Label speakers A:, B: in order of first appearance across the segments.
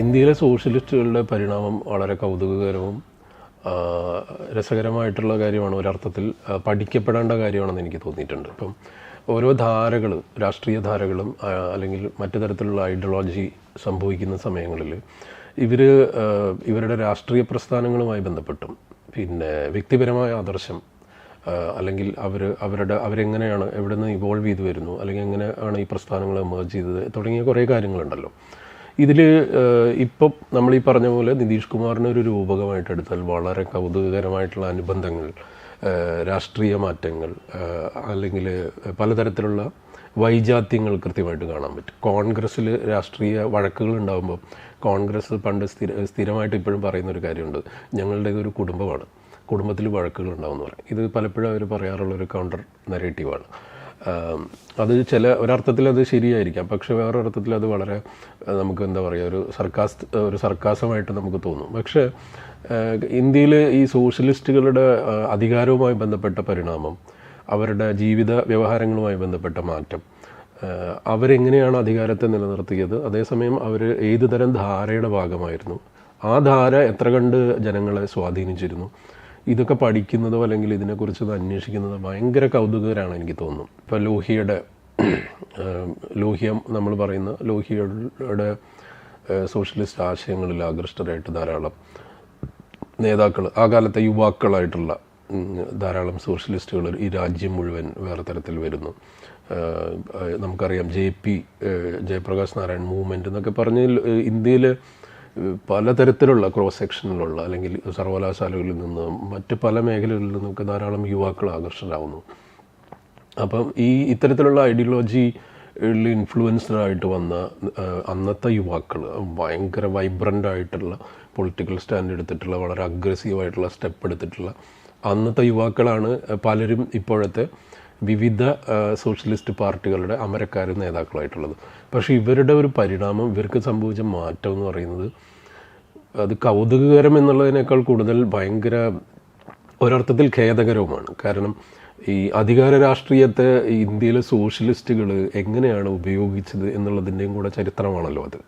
A: ഇന്ത്യയിലെ സോഷ്യലിസ്റ്റുകളുടെ പരിണാമം വളരെ കൗതുകകരവും രസകരമായിട്ടുള്ള കാര്യമാണ് ഒരർത്ഥത്തിൽ പഠിക്കപ്പെടേണ്ട കാര്യമാണെന്ന് എനിക്ക് തോന്നിയിട്ടുണ്ട്. ഇപ്പം ഓരോ ധാരകൾ രാഷ്ട്രീയ ധാരകളും അല്ലെങ്കിൽ മറ്റു തരത്തിലുള്ള ഐഡിയോളജി സംഭവിക്കുന്ന സമയങ്ങളിൽ ഇവർ ഇവരുടെ രാഷ്ട്രീയ പ്രസ്ഥാനങ്ങളുമായി ബന്ധപ്പെട്ടും പിന്നെ വ്യക്തിപരമായ ആദർശം അല്ലെങ്കിൽ അവർ അവരുടെ അവരെങ്ങനെയാണ് എവിടെ നിന്ന് ഇവോൾവ് ചെയ്തു വരുന്നു അല്ലെങ്കിൽ എങ്ങനെയാണ് ഈ പ്രസ്ഥാനങ്ങൾ എമേർജ് ചെയ്തത് തുടങ്ങിയ കുറേ കാര്യങ്ങളുണ്ടല്ലോ. ഇതിൽ ഇപ്പം നമ്മൾ ഈ പറഞ്ഞ പോലെ നിതീഷ് കുമാറിനെ ഒരു രൂപകമായിട്ട് എടുത്താൽ വളരെ കൗതുകകരമായിട്ടുള്ള അനുബന്ധങ്ങൾ രാഷ്ട്രീയ മാറ്റങ്ങൾ അല്ലെങ്കിൽ പലതരത്തിലുള്ള വൈജാത്യങ്ങൾ കൃത്യമായിട്ട് കാണാൻ പറ്റും. കോൺഗ്രസ്സിൽ രാഷ്ട്രീയ വഴക്കുകൾ ഉണ്ടാകുമ്പോൾ കോൺഗ്രസ് പണ്ട് സ്ഥിര സ്ഥിരമായിട്ട് ഇപ്പോഴും പറയുന്ന ഒരു കാര്യമുണ്ട്. ഞങ്ങളുടെ ഇതൊരു കുടുംബമാണ്. കുടുംബത്തിൽ വഴക്കുകൾ ഉണ്ടാവുമെന്ന് പറയും. ഇത് പലപ്പോഴും അവർ പറയാറുള്ള ഒരു കൗണ്ടർ നെറേറ്റീവാണ് അത് ചില ഒരർത്ഥത്തിൽ അത് ശരിയായിരിക്കാം. പക്ഷെ വേറൊരർത്ഥത്തിൽ അത് വളരെ നമുക്ക് എന്താ പറയുക ഒരു സർക്കാസ് ഒരു സർക്കാസമായിട്ട് നമുക്ക് തോന്നും. പക്ഷേ ഇന്ത്യയിൽ ഈ സോഷ്യലിസ്റ്റുകളുടെ അധികാരവുമായി ബന്ധപ്പെട്ട പരിണാമം അവരുടെ ജീവിത വ്യവഹാരങ്ങളുമായി ബന്ധപ്പെട്ട മാറ്റം അവരെങ്ങനെയാണ് അധികാരത്തെ നിലനിർത്തിയത്? അതേസമയം അവർ ഏതുതരം ധാരയുടെ ഭാഗമായിരുന്നു? ആ ധാര എത്ര കണ്ട് ജനങ്ങളെ സ്വാധീനിച്ചിരുന്നു? ഇതൊക്കെ പഠിക്കുന്നതോ അല്ലെങ്കിൽ ഇതിനെക്കുറിച്ച് അന്വേഷിക്കുന്നതോ ഭയങ്കര കൗതുകകരമാണ് എനിക്ക് തോന്നുന്നു. ഇപ്പോൾ ലോഹിയുടെ ലോഹ്യം നമ്മൾ പറയുന്ന ലോഹിയുടെ സോഷ്യലിസ്റ്റ് ആശയങ്ങളിൽ ആകൃഷ്ടരായിട്ട് ധാരാളം നേതാക്കൾ ആ കാലത്തെ യുവാക്കളായിട്ടുള്ള ധാരാളം സോഷ്യലിസ്റ്റുകൾ ഈ രാജ്യം മുഴുവൻ വേറെ തരത്തിൽ വരുന്നു. നമുക്കറിയാം J P Jayaprakash Narayan movement എന്നൊക്കെ പറഞ്ഞ് ഇന്ത്യയിൽ പലതരത്തിലുള്ള ക്രോസ് സെക്ഷനിലുള്ള അല്ലെങ്കിൽ സർവകലാശാലകളിൽ നിന്ന് മറ്റ് പല മേഖലകളിൽ നിന്നൊക്കെ ധാരാളം യുവാക്കൾ ആകർഷകരാകുന്നു അപ്പം ഈ ഇത്തരത്തിലുള്ള ഐഡിയോളജി ഇൻഫ്ലുവൻസ്ഡ് ആയിട്ട് വന്ന അന്നത്തെ യുവാക്കൾ ഭയങ്കര വൈബ്രന്റ് ആയിട്ടുള്ള പൊളിറ്റിക്കൽ സ്റ്റാൻഡ് എടുത്തിട്ടുള്ള വളരെ അഗ്രസീവായിട്ടുള്ള സ്റ്റെപ്പ് എടുത്തിട്ടുള്ള അന്നത്തെ യുവാക്കളാണ് പലരും ഇപ്പോഴത്തെ വിവിധ സോഷ്യലിസ്റ്റ് പാർട്ടികളുടെ അമരക്കാരും നേതാക്കളായിട്ടുള്ളത് പക്ഷേ ഇവരുടെ ഒരു പരിണാമം ഇവർക്ക് സംഭവിച്ച മാറ്റം എന്ന് പറയുന്നത് അത് കൗതുകകരം എന്നുള്ളതിനേക്കാൾ കൂടുതൽ ഭയങ്കര ഒരർത്ഥത്തിൽ ഖേദകരവുമാണ്. കാരണം ഈ അധികാര രാഷ്ട്രീയത്തെ ഇന്ത്യയിലെ സോഷ്യലിസ്റ്റുകൾ എങ്ങനെയാണ് ഉപയോഗിച്ചത് എന്നുള്ളതിന്റെയും കൂടെ ചരിത്രമാണല്ലോ അത്.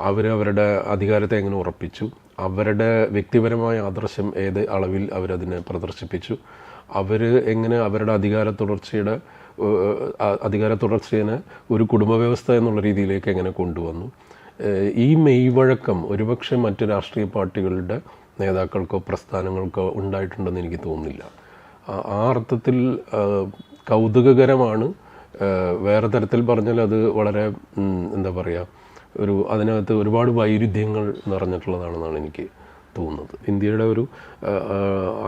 A: അവർ അവരുടെ അധികാരത്തെ എങ്ങനെ ഉറപ്പിച്ചു? അവരുടെ വ്യക്തിപരമായ ആദർശം ഏത് അളവിൽ അവരതിനെ പ്രദർശിപ്പിച്ചു? അവർ എങ്ങനെ അവരുടെ അധികാര തുടർച്ചയുടെ അധികാര തുടർച്ചയെ ഒരു കുടുംബ വ്യവസ്ഥ എന്നുള്ള രീതിയിലേക്ക് എങ്ങനെ കൊണ്ടുവന്നു? ഈ മെയ്വഴക്കം ഒരുപക്ഷെ മറ്റ് രാഷ്ട്രീയ പാർട്ടികളുടെ നേതാക്കൾക്കോ പ്രസ്ഥാനങ്ങൾക്കോ ഉണ്ടായിട്ടുണ്ടെന്ന് എനിക്ക് തോന്നുന്നില്ല. ആ അർത്ഥത്തിൽ കൗതുകകരമാണ്. വേറെ തരത്തിൽ പറഞ്ഞാൽ അത് വളരെ എന്താ പറയുക ഒരു അതിനകത്ത് ഒരുപാട് വൈരുദ്ധ്യങ്ങൾ നിറഞ്ഞിട്ടുള്ളതാണെന്നാണ് എനിക്ക് തോന്നുന്നത്. ഇന്ത്യയുടെ ഒരു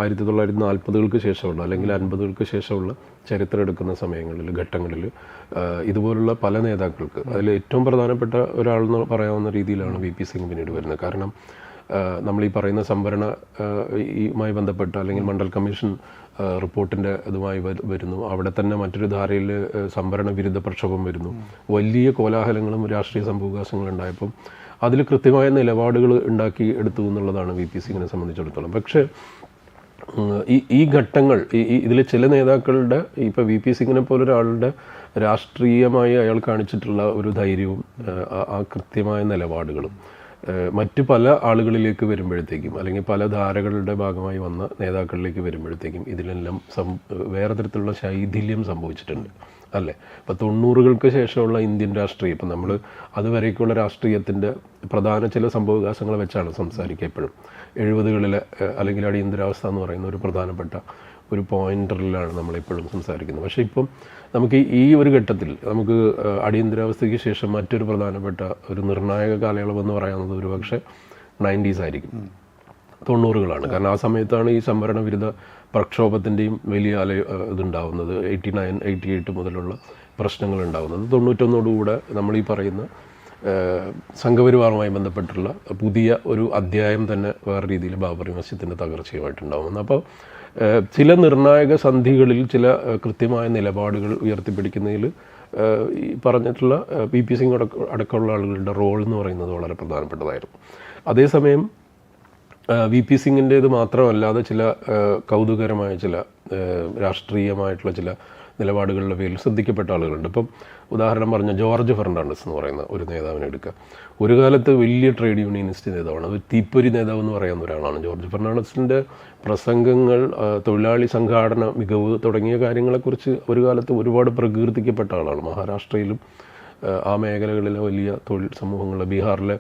A: ആയിരത്തി തൊള്ളായിരത്തി നാൽപ്പതുകൾക്ക് ശേഷമുള്ള അല്ലെങ്കിൽ അൻപതുകൾക്ക് ശേഷമുള്ള ചരിത്രം എടുക്കുന്ന സമയങ്ങളിൽ ഘട്ടങ്ങളിൽ ഇതുപോലുള്ള പല നേതാക്കൾക്ക് അതിൽ ഏറ്റവും പ്രധാനപ്പെട്ട ഒരാൾ എന്ന് പറയാവുന്ന രീതിയിലാണ് വി പി സിംഗ് പിന്നീട് വരുന്നത്. കാരണം നമ്മൾ ഈ പറയുന്ന സംവരണ ഈയുമായി ബന്ധപ്പെട്ട അല്ലെങ്കിൽ മണ്ഡൽ കമ്മീഷൻ റിപ്പോർട്ടിന്റെ ഇതുമായി വരുന്നു. അവിടെ തന്നെ മറ്റൊരു ധാരയിൽ സംവരണ വിരുദ്ധ പ്രക്ഷോഭം വരുന്നു. വലിയ കോലാഹലങ്ങളും രാഷ്ട്രീയ സംഭവവികാസങ്ങളും ഉണ്ടായപ്പം അതിൽ കൃത്യമായ നിലപാടുകൾ ഉണ്ടാക്കി എടുത്തു എന്നുള്ളതാണ് വി പി സിംഗിനെ സംബന്ധിച്ചിടത്തോളം. പക്ഷേ ഈ ഈ ഘട്ടങ്ങൾ ഈ ഇതിൽ ചില നേതാക്കളുടെ ഇപ്പോൾ വി പി സിംഗിനെ പോലെ ഒരാളുടെ രാഷ്ട്രീയമായി അയാൾ കാണിച്ചിട്ടുള്ള ഒരു ധൈര്യവും ആ- കൃത്യമായ നിലപാടുകളും മറ്റു പല ആളുകളിലേക്ക് വരുമ്പോഴത്തേക്കും അല്ലെങ്കിൽ പല ധാരകളുടെ ഭാഗമായി വന്ന നേതാക്കളിലേക്ക് വരുമ്പോഴത്തേക്കും ഇതിലെല്ലാം സം വേറെ തരത്തിലുള്ള ശൈഥില്യം സംഭവിച്ചിട്ടുണ്ട്. അല്ലേ? ഇപ്പം തൊണ്ണൂറുകൾക്ക് ശേഷമുള്ള ഇന്ത്യൻ രാഷ്ട്രീയം ഇപ്പം നമ്മൾ അതുവരേക്കുള്ള രാഷ്ട്രീയത്തിന്റെ പ്രധാന ചില സംഭവവികാസങ്ങൾ വെച്ചാണ് സംസാരിക്കുക എപ്പോഴും. എഴുപതുകളിലെ അല്ലെങ്കിൽ അടിയന്തരാവസ്ഥ എന്ന് പറയുന്ന ഒരു പ്രധാനപ്പെട്ട ഒരു പോയിന്ററിലാണ് നമ്മളിപ്പോഴും സംസാരിക്കുന്നത്. പക്ഷേ ഇപ്പം നമുക്ക് ഈ ഒരു ഘട്ടത്തിൽ നമുക്ക് അടിയന്തരാവസ്ഥയ്ക്ക് ശേഷം മറ്റൊരു പ്രധാനപ്പെട്ട ഒരു നിർണായക കാലയളവെന്ന് പറയുന്നത് ഒരു പക്ഷേ നയന്റീസ് ആയിരിക്കും. തൊണ്ണൂറുകളാണ്. കാരണം ആ സമയത്താണ് ഈ സംവരണ വിരുദ്ധ പ്രക്ഷോഭത്തിന്റെയും വലിയ അല ഇതുണ്ടാവുന്നത് എയ്റ്റി നയൻ എയ്റ്റി എയ്റ്റ് മുതലുള്ള പ്രശ്നങ്ങൾ ഉണ്ടാകുന്നത് തൊണ്ണൂറ്റൊന്നോടുകൂടെ നമ്മൾ ഈ പറയുന്ന സംഘപരിവാറുമായി ബന്ധപ്പെട്ടുള്ള പുതിയ ഒരു അധ്യായം തന്നെ വേറെ രീതിയിൽ ബാബറി മസ്ജിദിന്റെ തകർച്ചയുമായിട്ടുണ്ടാകുമെന്ന് അപ്പോൾ ചില നിർണായക സന്ധികളിൽ ചില കൃത്യമായ നിലപാടുകൾ ഉയർത്തിപ്പിടിക്കുന്നതിൽ ഈ പറഞ്ഞിട്ടുള്ള പി പി സിംഗ് അടക്കമുള്ള ആളുകളുടെ റോൾ എന്ന് പറയുന്നത് വളരെ പ്രധാനപ്പെട്ടതായിരുന്നു. അതേസമയം വി പി സിംഗിന്റേത് മാത്രമല്ലാതെ ചില കൗതുകരമായ ചില രാഷ്ട്രീയമായിട്ടുള്ള ചില നിലപാടുകളുടെ പേരിൽ ശ്രദ്ധിക്കപ്പെട്ട ആളുകളുണ്ട്. ഇപ്പം ഉദാഹരണം പറഞ്ഞ ജോർജ് ഫെർണാണ്ടസ് എന്ന് പറയുന്ന ഒരു നേതാവിനെ എടുക്കുക. ഒരു കാലത്ത് വലിയ ട്രേഡ് യൂണിയനിസ്റ്റ് നേതാവാണ്. അത് തീപ്പൊരി നേതാവ് എന്ന് പറയുന്ന ഒരാളാണ് ജോർജ് ഫെർണാണ്ടസിന്റെ പ്രസംഗങ്ങൾ തൊഴിലാളി സംഘാടന മികവ് തുടങ്ങിയ കാര്യങ്ങളെക്കുറിച്ച് ഒരു കാലത്ത് ഒരുപാട് പ്രകീർത്തിക്കപ്പെട്ട ആളാണ്. മഹാരാഷ്ട്രയിലും ആ മേഖലകളിലെ വലിയ തൊഴിൽ സമൂഹങ്ങൾ ബീഹാറിലെ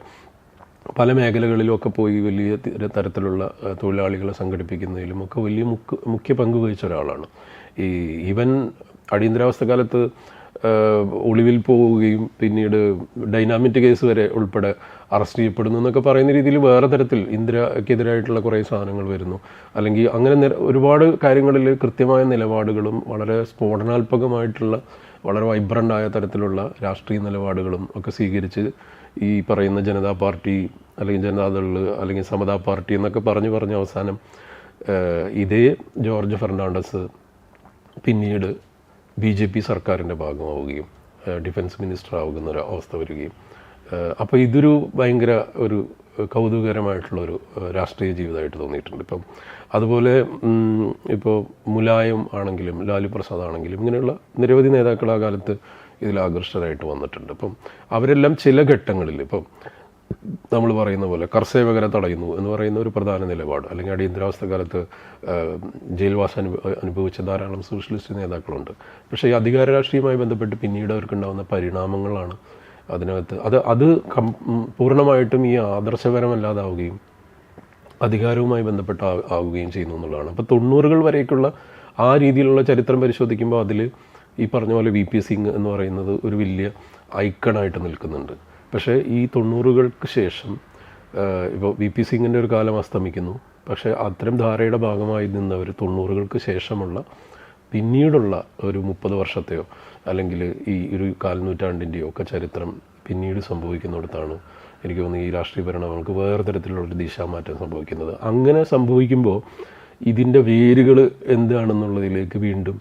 A: പല മേഖലകളിലുമൊക്കെ പോയി വലിയ തരത്തിലുള്ള തൊഴിലാളികളെ സംഘടിപ്പിക്കുന്നതിലും ഒക്കെ വലിയ മുഖ്യ മുഖ്യ പങ്ക് വഹിച്ച ഒരാളാണ്. ഈ ഇവൻ അടിയന്തരാവസ്ഥ കാലത്ത് ഒളിവിൽ പോവുകയും പിന്നീട് ഡൈനാമിറ്റ് കേസ് വരെ ഉൾപ്പെടെ അറസ്റ്റ് ചെയ്യപ്പെടുന്നു എന്നൊക്കെ പറയുന്ന രീതിയിൽ വേറെ തരത്തിൽ ഇന്ദിരക്കെതിരായിട്ടുള്ള കുറേ സാധനങ്ങൾ വരുന്നു. അല്ലെങ്കിൽ അങ്ങനെ ഒരുപാട് കാര്യങ്ങളിൽ കൃത്യമായ നിലപാടുകളും വളരെ സ്ഫോടനാത്മകമായിട്ടുള്ള വളരെ വൈബ്രന്റ് ആയ തരത്തിലുള്ള രാഷ്ട്രീയ നിലപാടുകളും ഒക്കെ സ്വീകരിച്ച് ഈ പറയുന്ന ജനതാ പാർട്ടി അല്ലെങ്കിൽ ജനതാദൾ അല്ലെങ്കിൽ സമതാ പാർട്ടി എന്നൊക്കെ പറഞ്ഞു പറഞ്ഞ് അവസാനം ഇതേ ജോർജ് ഫെർണാണ്ടസ് പിന്നീട് ബി ജെ പി സർക്കാരിന്റെ ഭാഗമാവുകയും ഡിഫൻസ് മിനിസ്റ്റർ ആവുന്ന ഒരു അവസ്ഥ വരികയും. അപ്പോൾ ഇതൊരു ഭയങ്കര ഒരു കൗതുകകരമായിട്ടുള്ളൊരു രാഷ്ട്രീയ ജീവിതമായിട്ട് തോന്നിയിട്ടുണ്ട്. ഇപ്പം അതുപോലെ ഇപ്പോൾ മുലായം ആണെങ്കിലും ലാലു പ്രസാദ് ആണെങ്കിലും ഇങ്ങനെയുള്ള നിരവധി നേതാക്കൾ ആ കാലത്ത് ഇതിൽ ആകർഷകരായിട്ട് വന്നിട്ടുണ്ട്. അപ്പം അവരെല്ലാം ചില ഘട്ടങ്ങളിൽ ഇപ്പം നമ്മൾ പറയുന്ന പോലെ കർസേവകരെ തടയുന്നു എന്ന് പറയുന്ന ഒരു പ്രധാന നിലപാട്. അല്ലെങ്കിൽ അടിയന്തരാവസ്ഥ കാലത്ത് ജയിൽവാസം അനു അനുഭവിച്ച ധാരാളം സോഷ്യലിസ്റ്റ് നേതാക്കളുണ്ട്. പക്ഷേ ഈ അധികാര രാഷ്ട്രീയവുമായി ബന്ധപ്പെട്ട് പിന്നീട് അവർക്കുണ്ടാകുന്ന പരിണാമങ്ങളാണ് അതിനകത്ത്. അത് അത് കം പൂർണമായിട്ടും ഈ ആദർശപരമല്ലാതാവുകയും അധികാരവുമായി ബന്ധപ്പെട്ട ആവുകയും ചെയ്യുന്നു എന്നുള്ളതാണ്. അപ്പോൾ തൊണ്ണൂറുകൾ വരേക്കുള്ള ആ രീതിയിലുള്ള ചരിത്രം പരിശോധിക്കുമ്പോൾ അതിൽ ഈ പറഞ്ഞ പോലെ വി പി സിംഗ് എന്ന് പറയുന്നത് ഒരു വലിയ ഐക്കണായിട്ട് നിൽക്കുന്നുണ്ട്. പക്ഷേ ഈ തൊണ്ണൂറുകൾക്ക് ശേഷം ഇപ്പോൾ വി പി സിംഗിന്റെ ഒരു കാലം അസ്തമിക്കുന്നു. പക്ഷേ അത്തരം ധാരയുടെ ഭാഗമായി നിന്നവർ തൊണ്ണൂറുകൾക്ക് ശേഷമുള്ള പിന്നീടുള്ള ഒരു മുപ്പത് വർഷത്തെയോ അല്ലെങ്കിൽ ഈ ഒരു കാൽനൂറ്റാണ്ടിന്റെയോ ഒക്കെ ചരിത്രം പിന്നീട് സംഭവിക്കുന്നിടത്താണ് എനിക്ക് തോന്നുന്നു ഈ രാഷ്ട്രീയ പരിണാമങ്ങൾക്ക് വേറെ തരത്തിലുള്ള ഒരു ദിശാമാറ്റം സംഭവിക്കുന്നത്. അങ്ങനെ സംഭവിക്കുമ്പോൾ ഇതിന്റെ വേരുകൾ എന്താണെന്നുള്ളതിലേക്ക് വീണ്ടും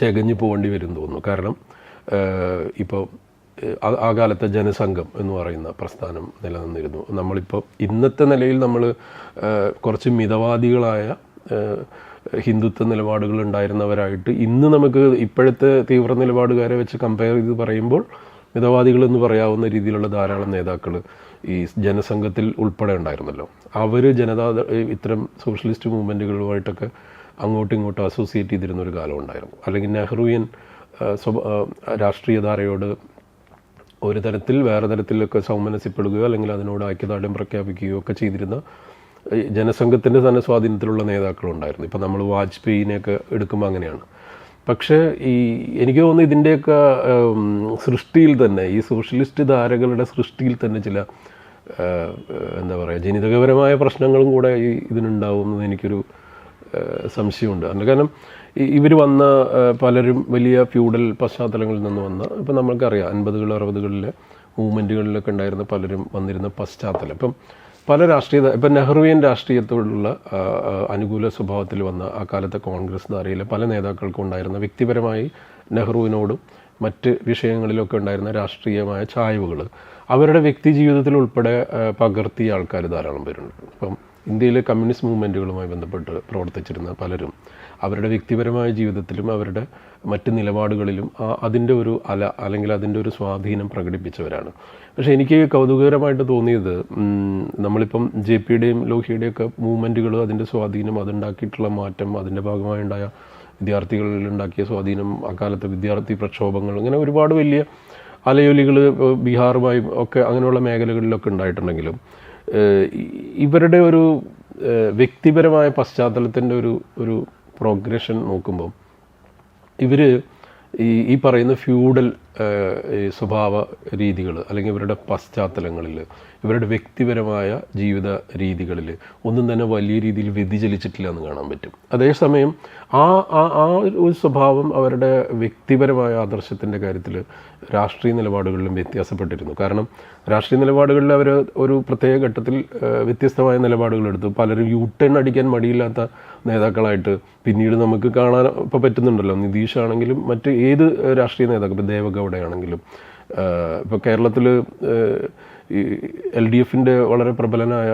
A: ചകഞ്ഞു പോകേണ്ടി വരും തോന്നുന്നു. കാരണം ഇപ്പോൾ ആ- കാലത്തെ ജനസംഘം എന്ന് പറയുന്ന പ്രസ്ഥാനം നിലനിന്നിരുന്നു. നമ്മളിപ്പോൾ ഇന്നത്തെ നിലയിൽ നമ്മൾ കുറച്ച് മിതവാദികളായ ഹിന്ദുത്വ നിലപാടുകൾ ഉണ്ടായിരുന്നവരായിട്ട് ഇന്ന് നമുക്ക് ഇപ്പോഴത്തെ തീവ്ര നിലപാടുകാരെ വെച്ച് കമ്പയർ ചെയ്ത് പറയുമ്പോൾ മിതവാദികൾ എന്ന് പറയാവുന്ന രീതിയിലുള്ള ധാരാളം നേതാക്കൾ ഈ ജനസംഘത്തിൽ ഉൾപ്പെടെ ഉണ്ടായിരുന്നല്ലോ. അവർ ജനതാ ഇത്തരം സോഷ്യലിസ്റ്റ് മൂവ്മെന്റുകളുമായിട്ടൊക്കെ അങ്ങോട്ടും ഇങ്ങോട്ടും അസോസിയേറ്റ് ചെയ്തിരുന്ന ഒരു കാലം ഉണ്ടായിരുന്നു. അല്ലെങ്കിൽ നെഹ്റുവിയൻ രാഷ്ട്രീയധാരയോട് ഒരു തരത്തിൽ വേറെ തരത്തിലൊക്കെ സൗമനസ്യപ്പെടുകയോ അല്ലെങ്കിൽ അതിനോട് ഐക്യദാർഢ്യം പ്രഖ്യാപിക്കുകയോ ഒക്കെ ചെയ്തിരുന്ന ജനസംഘത്തിന്റെ തന്നെ സ്വാധീനത്തിലുള്ള നേതാക്കളുണ്ടായിരുന്നു. ഇപ്പം നമ്മൾ വാജ്പേയിനെയൊക്കെ എടുക്കുമ്പോൾ അങ്ങനെയാണ്. പക്ഷേ ഈ എനിക്ക് തോന്നുന്നു ഇതിന്റെയൊക്കെ സൃഷ്ടിയിൽ തന്നെ ഈ സോഷ്യലിസ്റ്റ് ധാരകളുടെ സൃഷ്ടിയിൽ തന്നെ ചില എന്താ പറയുക ജനിതകപരമായ പ്രശ്നങ്ങളും കൂടെ ഈ ഇതിനുണ്ടാവുമെന്ന് എനിക്കൊരു ഏഹ് സംശയമുണ്ട്. അതിന്റെ കാരണം ഇവർ വന്ന പലരും വലിയ ഫ്യൂഡൽ പശ്ചാത്തലങ്ങളിൽ നിന്ന് വന്ന ഇപ്പം നമ്മൾക്കറിയാം അൻപതുകൾ അറുപതുകളിലെ മൂവ്മെന്റുകളിലൊക്കെ ഉണ്ടായിരുന്ന പലരും വന്നിരുന്ന പശ്ചാത്തലം. ഇപ്പം പല രാഷ്ട്രീയ ഇപ്പം നെഹ്റുവിയൻ രാഷ്ട്രീയത്തോടുള്ള അനുകൂല സ്വഭാവത്തിൽ വന്ന ആ കാലത്തെ കോൺഗ്രസ് ധാരയിലെ പല നേതാക്കൾക്കും ഉണ്ടായിരുന്ന വ്യക്തിപരമായി നെഹ്റുവിനോടും മറ്റ് വിഷയങ്ങളിലൊക്കെ ഉണ്ടായിരുന്ന രാഷ്ട്രീയമായ ചായ്വുകൾ അവരുടെ വ്യക്തി ജീവിതത്തിൽ ഉൾപ്പെടെ പകർത്തിയ ആൾക്കാർ ധാരാളം പേരുണ്ട്. അപ്പം ഇന്ത്യയിലെ കമ്മ്യൂണിസ്റ്റ് മൂവ്മെന്റുകളുമായി ബന്ധപ്പെട്ട് പ്രവർത്തിച്ചിരുന്ന പലരും അവരുടെ വ്യക്തിപരമായ ജീവിതത്തിലും അവരുടെ മറ്റ് നിലപാടുകളിലും അതിന്റെ ഒരു അല അല്ലെങ്കിൽ അതിന്റെ ഒരു സ്വാധീനം പ്രകടിപ്പിച്ചവരാണ്. പക്ഷേ എനിക്ക് കൗതുകകരമായിട്ട് തോന്നിയത് നമ്മളിപ്പം ജെ പിയുടെയും ലോഹിയുടെയൊക്കെ മൂവ്മെന്റുകൾ അതിന്റെ സ്വാധീനം അതുണ്ടാക്കിയിട്ടുള്ള മാറ്റം അതിന്റെ ഭാഗമായി ഉണ്ടായ വിദ്യാർത്ഥികളിൽ ഉണ്ടാക്കിയ സ്വാധീനം അക്കാലത്തെ വിദ്യാർത്ഥി പ്രക്ഷോഭങ്ങൾ അങ്ങനെ ഒരുപാട് വലിയ അലയൊലികൾ ബീഹാറുമായും ഒക്കെ അങ്ങനെയുള്ള മേഖലകളിലൊക്കെ ഉണ്ടായിട്ടുണ്ടെങ്കിലും ഇവരുടെ ഒരു വ്യക്തിപരമായ പശ്ചാത്തലത്തിന്റെ ഒരു ഒരു പ്രോഗ്രഷൻ നോക്കുമ്പോൾ ഇവർ ഈ ഈ പറയുന്ന ഫ്യൂഡൽ സ്വഭാവ രീതികൾ അല്ലെങ്കിൽ ഇവരുടെ പശ്ചാത്തലങ്ങളിൽ ഇവരുടെ വ്യക്തിപരമായ ജീവിത രീതികളിൽ ഒന്നും തന്നെ വലിയ രീതിയിൽ വ്യതിചലിച്ചിട്ടില്ല എന്ന് കാണാൻ പറ്റും. അതേസമയം ആ ആ ആ ഒരു സ്വഭാവം അവരുടെ വ്യക്തിപരമായ ആദർശത്തിന്റെ കാര്യത്തിൽ രാഷ്ട്രീയ നിലപാടുകളിലും വ്യത്യാസപ്പെട്ടിരുന്നു. കാരണം രാഷ്ട്രീയ നിലപാടുകളിൽ അവർ ഒരു പ്രത്യേക ഘട്ടത്തിൽ വ്യത്യസ്തമായ നിലപാടുകൾ എടുത്തു. പലരും യു ടേൺ അടിക്കാൻ മടിയില്ലാത്ത നേതാക്കളായിട്ട് പിന്നീട് നമുക്ക് കാണാൻ ഇപ്പോൾ പറ്റുന്നുണ്ടല്ലോ. നിതീഷ് ആണെങ്കിലും മറ്റ് ഏത് രാഷ്ട്രീയ നേതാക്കൾ ഇപ്പോൾ ദേവഗൗഡ ആണെങ്കിലും ഇപ്പോൾ കേരളത്തിൽ ഈ എൽ ഡി എഫിന്റെ വളരെ പ്രബലനായ